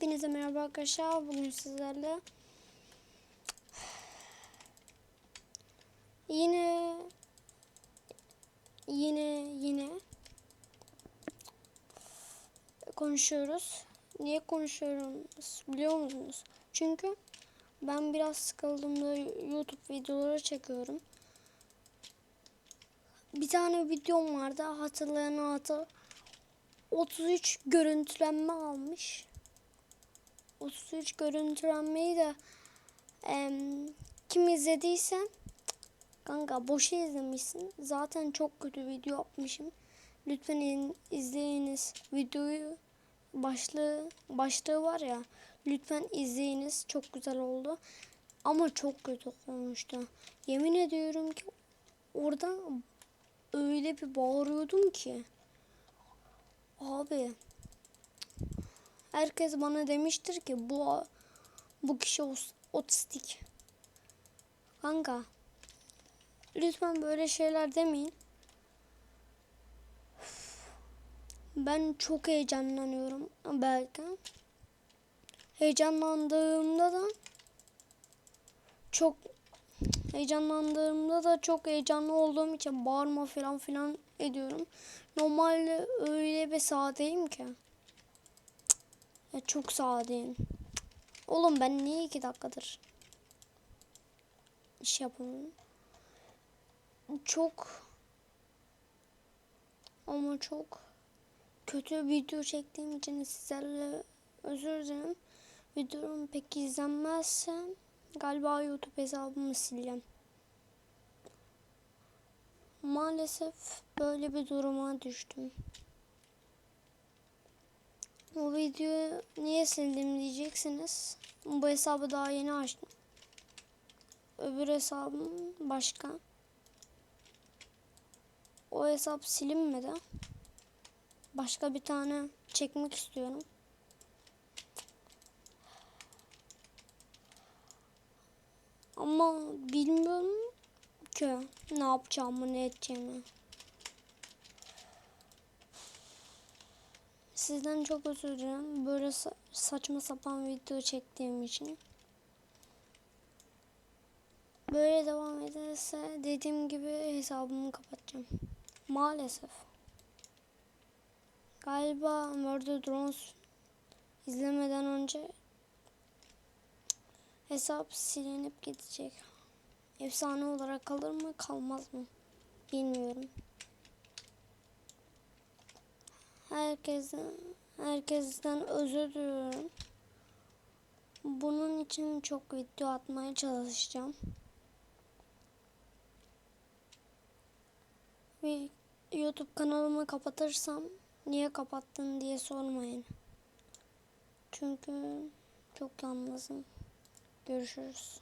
Hepinize merhaba arkadaşlar. Bugün sizlerle yine yine yine konuşuyoruz. Niye konuşuyoruz biliyor musunuz? Çünkü ben biraz sıkıldığımda YouTube videoları çekiyorum. Bir tane videom vardı hatırlayan hatır 33 görüntülenme almış. 33 görüntülenmeyi de em, kim izlediyse kanka boşa izlemişsin. Zaten çok kötü video yapmışım. Lütfen in- izleyiniz. Videoyu başlığı başlığı var ya. Lütfen izleyiniz. Çok güzel oldu. Ama çok kötü olmuştu. Yemin ediyorum ki orada öyle bir bağırıyordum ki. Abi herkes bana demiştir ki bu bu kişi otistik. Kanka lütfen böyle şeyler demeyin. Ben çok heyecanlanıyorum belki. Heyecanlandığımda da çok heyecanlandığımda da çok heyecanlı olduğum için bağırma falan filan ediyorum. Normalde öyle bir sadeyim ki. Ya çok sadeyim. Oğlum ben niye iki dakikadır iş yapamıyorum? Çok ama çok kötü video çektiğim için sizlerle özür dilerim. Videom pek izlenmezse galiba YouTube hesabımı sileceğim. Maalesef böyle bir duruma düştüm. O videoyu niye sildim diyeceksiniz. Bu hesabı daha yeni açtım. Öbür hesabım başka. O hesap silinmedi. Başka bir tane çekmek istiyorum. Ama bilmiyorum ki ne yapacağımı ne edeceğimi. Sizden çok özür dilerim. Böyle sa- saçma sapan video çektiğim için. Böyle devam ederse dediğim gibi hesabımı kapatacağım. Maalesef. Galiba Murder Drones izlemeden önce hesap silinip gidecek. Efsane olarak kalır mı kalmaz mı? Bilmiyorum. Herkesten herkesten özür diliyorum. Bunun için çok video atmaya çalışacağım. Ve YouTube kanalımı kapatırsam niye kapattın diye sormayın. Çünkü çok yalnızım. Görüşürüz.